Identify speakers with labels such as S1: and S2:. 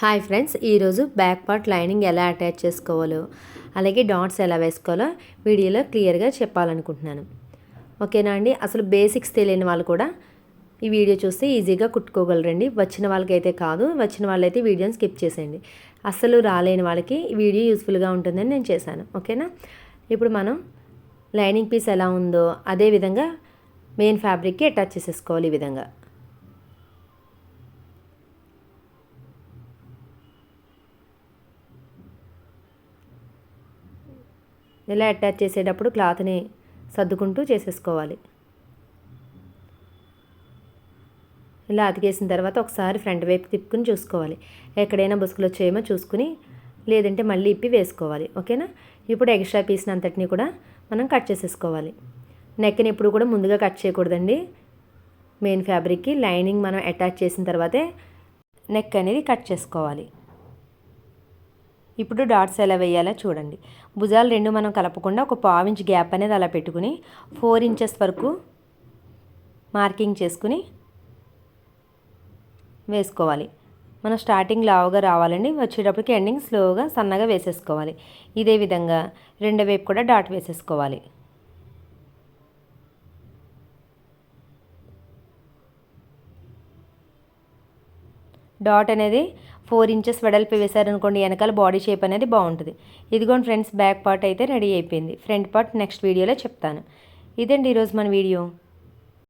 S1: Hi friends ఈరోజు back part lining ఎలా attach చేసుకోవాలో అలాగే డాట్స్ ఎలా వేసుకోవాలో వీడియోలో క్లియర్గా చెప్పాలనుకుంటున్నాను. ఓకేనా అండి? అసలు బేసిక్స్ తెలియని వాళ్ళు కూడా ఈ వీడియో చూస్తే ఈజీగా కుట్టుకోగలరండి. వచ్చిన వాళ్ళకైతే కాదు వచ్చిన వాళ్ళైతే వీడియోని స్కిప్ చేసేయండి. అసలు రాలేని వాళ్ళకి ఈ వీడియో యూస్ఫుల్గా ఉంటుందని నేను చేశాను. ఓకేనా ఇప్పుడు మనం లైనింగ్ పీస్ ఎలా ఉందో అదే విధంగా మెయిన్ ఫ్యాబ్రిక్కి అటాచ్ చేసేసుకోవాలి ఈ విధంగా. ఇలా అటాచ్ చేసేటప్పుడు క్లాత్ని సర్దుకుంటూ చేసేసుకోవాలి. ఇలా అతికేసిన తర్వాత ఒకసారి ఫ్రంట్ వైపు తిప్పుకుని చూసుకోవాలి. ఎక్కడైనా బుసుకులు వచ్చేయమో చూసుకుని లేదంటే మళ్ళీ ఇప్పి వేసుకోవాలి. ఓకేనా? ఇప్పుడు ఎక్స్ట్రా పీస్ని అంతటిని కూడా మనం కట్ చేసేసుకోవాలి. నెక్ని ఎప్పుడు కూడా ముందుగా కట్ చేయకూడదండి. మెయిన్ ఫ్యాబ్రిక్కి లైనింగ్ మనం అటాచ్ చేసిన తర్వాతే నెక్ అనేది కట్ చేసుకోవాలి. ఇప్పుడు డాట్స్ ఎలా వేయాలో చూడండి. భుజాలు రెండు మనం కలపకుండా ఒక పావు ఇంచ్ గ్యాప్ అనేది అలా పెట్టుకుని ఫోర్ ఇంచెస్ వరకు మార్కింగ్ చేసుకుని వేసుకోవాలి. మనం స్టార్టింగ్ లావుగా రావాలండి. వచ్చేటప్పటికి ఎండింగ్ స్లోగా సన్నగా వేసేసుకోవాలి. ఇదే విధంగా రెండో వైపు కూడా డాట్ వేసేసుకోవాలి. డాట్ అనేది ఫోర్ ఇంచెస్ వెడల్పు వేశారనుకోండి వెనకాల బాడీ షేప్ అనేది బాగుంటుంది. ఇదిగోండి ఫ్రెండ్స్ బ్యాక్ పార్ట్ అయితే రెడీ అయిపోయింది. ఫ్రంట్ పార్ట్ నెక్స్ట్ వీడియోలో చెప్తాను. ఇదండి ఈరోజు మన వీడియో.